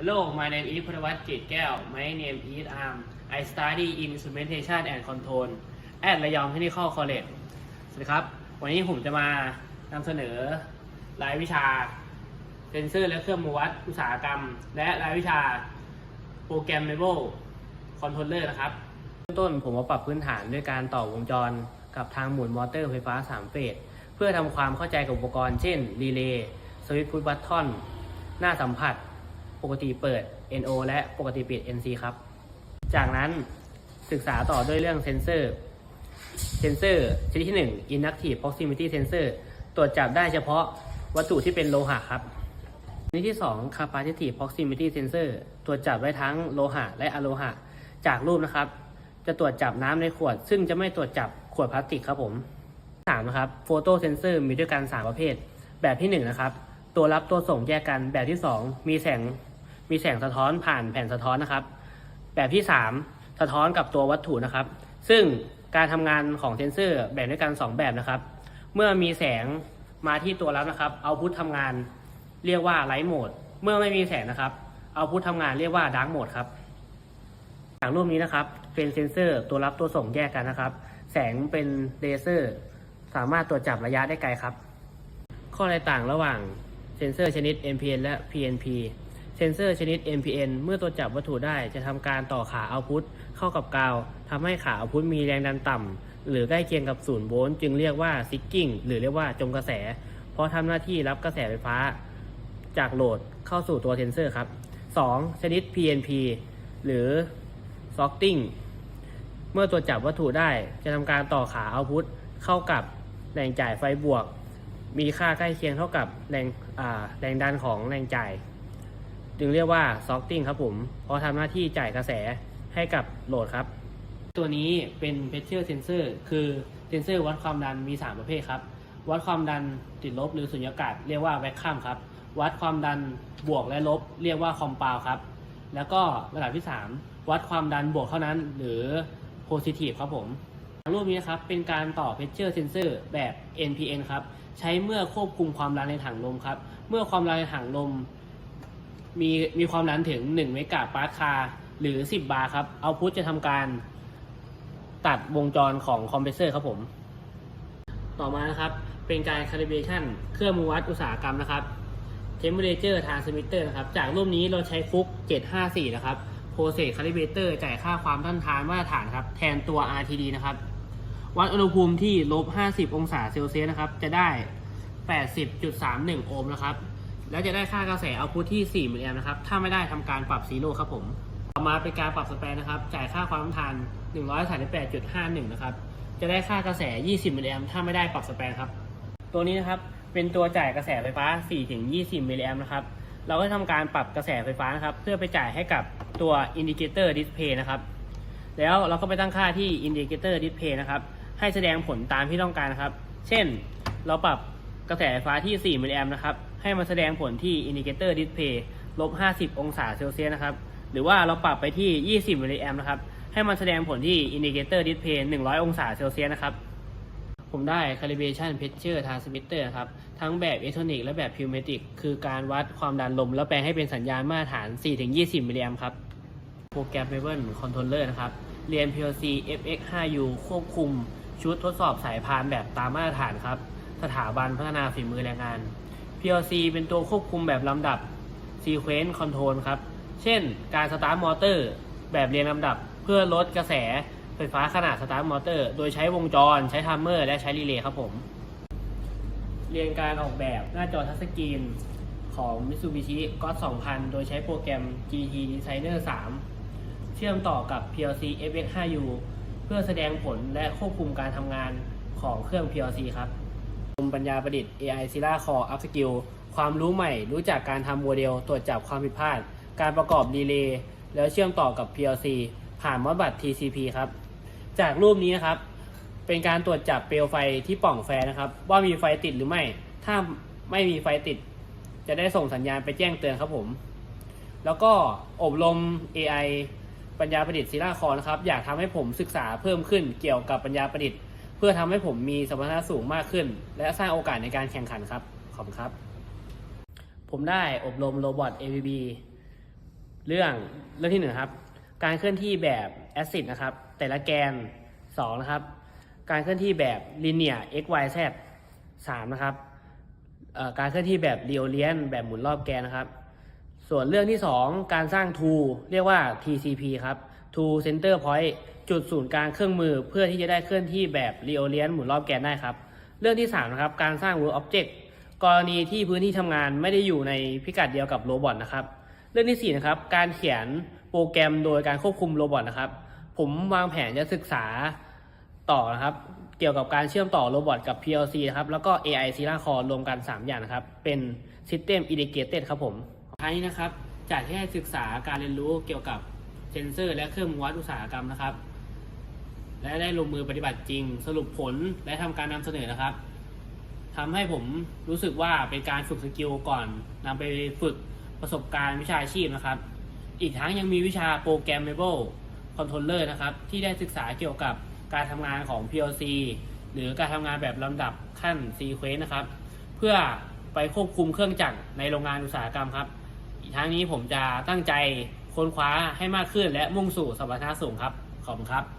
Hello, my name is พลวัตเกตแก้ว My name is Arm I study in instrumentation and control at ระยอง Technical College สวัสดีครับ วันนี้ผมจะมานำเสนอรายวิชาเซนเซอร์และเครื่องมือวัดอุตสาหกรรม และรายวิชา Programmable Controller นะครับเริ่มต้นผมมาปรับพื้นฐานด้วยการต่อวงจรกับทางหมุนมอเตอร์ไฟฟ้า 3 เฟส เพื่อทำความเข้าใจกับอุปกรณ์ เช่น รีเลย์สวิตช์พุทบัตทอน หน้าสัมผัส ปกติเปิด NO และปกติปิด NC ครับ จากนั้นศึกษาต่อด้วยเรื่องเซนเซอร์ เซนเซอร์ชนิดที่ 1 Inductive Proximity Sensor ตรวจจับได้เฉพาะวัตถุที่เป็นโลหะครับชนิดที่ 2 Capacitive Proximity Sensor ตรวจจับได้ทั้งโลหะและอะโลหะ จากรูปนะครับ จะตรวจจับน้ำในขวด ซึ่งจะไม่ตรวจจับขวดพลาสติกครับผม3นะครับ Photo Sensor มีด้วยกัน 3 ประเภท แบบที่ 1 นะครับ ตัวรับตัวส่งแยกกัน แบบที่ 2 มีแสง มีแสงสะท้อนผ่านแผ่นสะท้อนนะครับ แบบที่ 3 สะท้อนกับตัววัตถุนะครับ ซึ่งการทำงานของเซนเซอร์แบ่งด้วยกัน 2 แบบนะครับ เมื่อมีแสงมาที่ตัวรับนะครับเอาพุททำงานเรียกว่าไลท์โหมด เมื่อไม่มีแสงนะครับเอาพุททำงานเรียกว่าดาร์กโหมดครับจากรูปนี้นะครับ เป็นเซนเซอร์ตัวรับตัวส่งแยกกันนะครับ แสงเป็นเลเซอร์ สามารถตรวจจับระยะได้ไกลครับ ข้อแตกต่างระหว่างเซนเซอร์ชนิด NPN และ PNP เซนเซอร์ชนิด NPN เมื่อตรวจับวัตถุได้จะทำการต่อขาเอาพุทเข้ากับกาวทำให้ขาเอาพุทมีแรงดันต่ำหรือใกล้เคียงกับศูนย์โวลต์จึงเรียกว่าซิกกิ้งหรือเรียกว่าจมกระแส เพราะทำหน้าที่รับกระแสไฟฟ้า จากโหลดเข้าสู่ตัวเซนเซอร์ครับ 2. ชนิด PNP หรือ Sorting เมื่อตรวจับวัตถุได้จะทำการต่อขาเอาพุทเข้ากับแรงจ่ายไฟบวก มีค่าใกล้เคียงเท่ากับแรงแรงดันของแรงจ่าย จึงเรียกว่า Sorting ครับผม เพราะทำหน้าที่จ่ายกระแสให้กับโหลดครับ ตัวนี้เป็น Pressure Sensor คือเซนเซอร์วัดความดันมี 3 ประเภทครับ วัดความดันติดลบหรือสุญญากาศเรียกว่า Vacuum ครับ วัดความดันบวกและลบ เรียกว่า Compound ครับ แล้วก็ระดับที่ 3 วัดความดันบวกเท่านั้น หรือ Positive ครับผมรูปนี้นะครับเป็นการต่อ pressure sensor แบบ NPN ครับ ใช้เมื่อควบคุมความดันในถังลมครับ เมื่อความดันในถังลม มีมีความดันถึง1เมกะปาสคาหรือ 10 บาร์ครับ เอาพุทจะทำการตัดวงจรของคอมเพรสเซอร์ครับผม ต่อมานะครับ เป็นการ calibration เครื่องมือวัดอุตสาหกรรมนะครับ temperature transmitter นะครับ จากรูปนี้เราใช้ฟุก 754 นะครับ process calibrator จ่ายค่าความต้านทานมาตรฐานครับ แทนตัว RTD นะครับ วัดอุณหภูมิที่ลบ 50 องศาเซลเซียสนะครับ จะได้ 80.31 โอห์มนะครับ แล้วจะได้ค่ากระแสเอาพุทที่4มิลลิแอมป์นะครับ ถ้าไม่ได้ทำการปรับซีโร่ครับผม ต่อมาเป็นการปรับสแปนนะครับ จ่ายค่าความต้านทาน 138.51 นะครับ จะได้ค่ากระแส 20มิลลิแอมป์ถ้าไม่ได้ปรับสแปนครับ ตัวนี้นะครับ เป็นตัวจ่ายกระแสไฟฟ้า 4-20มิลลิแอมป์นะครับ เราก็ทำการปรับกระแสไฟฟ้านะครับ เพื่อไปจ่ายให้กับตัวอินดิเคเตอร์ดิสเพย์นะครับ แล้วเราก็ไปตั้งค่าที่อินดิเคเตอร์ดิสเพย์นะครับ ให้แสดงผลตามที่ต้องการนะครับ เช่น เราปรับกระแสไฟฟ้าที่ 4มิลลิแอมป์นะครับ ให้มาแสดงผลที่อินดิเคเตอร์ดิสเพย์ลบ 50 องศาเซลเซียสนะครับ หรือว่าเราปรับไปที่ 20 มิลลิแอมนะครับ ให้มันแสดงผลที่อินดิเคเตอร์ดิสเพย์100 องศาเซลเซียสนะครับ ผมได้ calibration pressure transmitter ครับ ทั้งแบบอิเล็กทรอนิกส์และแบบพิวเมติกคือการวัดความดันลม แล้วแปลงให้เป็นสัญญาณมาตรฐาน 4-20 มิลลิแอมครับ โปรแกรม Maven Controller นะครับ เรียน PLC FX5U ควบคุมชุดทดสอบสายพานแบบตามมาตรฐานครับ สถาบันพัฒนาฝีมือแรงงาน PLC เป็นตัวควบคุมแบบลำดับ Sequence Control ครับ เช่น การสตาร์ทมอเตอร์แบบเรียงลำดับ เพื่อลดกระแสไฟฟ้าขนาดสตาร์ทมอเตอร์ โดยใช้วงจร ใช้ทัมเมอร์ และใช้รีเลย์ครับผม เรียนการออกแบบหน้าจอทัชสกรีนของ Mitsubishi GOT 2000 โดยใช้โปรแกรม GT Designer 3 เชื่อมต่อกับ PLC FX5U เพื่อแสดงผลและควบคุมการทำงานของเครื่อง PLC ครับ กรมปัญญาประดิษฐ์ AI Sila Core Upskill ความรู้ใหม่ รู้จักการทำโมเดล ตรวจจับความผิดพลาด การประกอบดีเลย์แล้วเชื่อมต่อกับ PLC ผ่านมอดบัตร TCP ครับ จากรูปนี้นะครับ เป็นการตรวจจับเปลวไฟที่ป่องแฟร์นะครับ ว่ามีไฟติดหรือไม่ ถ้าไม่มีไฟติด จะได้ส่งสัญญาณไปแจ้งเตือนครับผม แล้วก็อบรม AI ปัญญาประดิษฐ์ศิลาคอนะครับ อยากทำให้ผมศึกษาเพิ่มขึ้นเกี่ยวกับปัญญาประดิษฐ์ เพื่อทำให้ผมมีสมรรถนะสูงมากขึ้น และสร้างโอกาสในการแข่งขันครับ ขอบคุณครับ ผมได้อบรมโรบอท ABB เรื่องเรื่องที่หนึ่งครับ การเคลื่อนที่แบบแอซิดนะครับ แต่ละแกนสองนะครับ การเคลื่อนที่แบบ linear x y z สามนะครับการเคลื่อนที่แบบเรียวเลียนแบบหมุนรอบแกนนะครับ ส่วนเรื่องที่ 2 การสร้าง tool เรียกว่า TCP ครับ tool center point จุดศูนย์กลางเครื่องมือเพื่อที่จะได้เคลื่อนที่แบบเรียวเลียนหมุนรอบแกนได้ครับ เรื่องที่3นะครับการสร้าง work object กรณีที่พื้นที่ทำงานไม่ได้อยู่ในพิกัดเดียวกับโรบอทนะครับ เรื่องที่4นะครับการเขียนโปรแกรมโดยการควบคุมโรบอทนะครับ ผมวางแผนจะศึกษาต่อนะครับ เกี่ยวกับการเชื่อมต่อโรบอทกับ PLC นะครับ แล้วก็ AI s e r a Core รวมกัน 3 อย่างนะครับ เป็น System Integrated ครับผมท้ายนี้นะครับ จากที่ให้ศึกษาการเรียนรู้เกี่ยวกับ เซนเซอร์ และเครื่องมือวัดอุตสาหกรรมนะครับ และได้ลงมือปฏิบัติจริง สรุปผลและทำการนำเสนอนะครับทำให้ผมรู้สึกว่าเป็นการฝึกสกิลก่อนนำไปฝึกประสบการณ์วิชาชีพนะครับ อีกทั้งยังมีวิชา Programmable Controller นะครับ ที่ได้ศึกษาเกี่ยวกับการทำงานของ PLC หรือการทำงานแบบลำดับขั้น Sequence นะครับ เพื่อไปควบคุมเครื่องจักรในโรงงานอุตสาหกรรมครับ อีกทั้งนี้ผมจะตั้งใจ ค้นคว้าให้มากขึ้นและมุ่งสู่สมรรถนะสูงครับ ขอบคุณครับ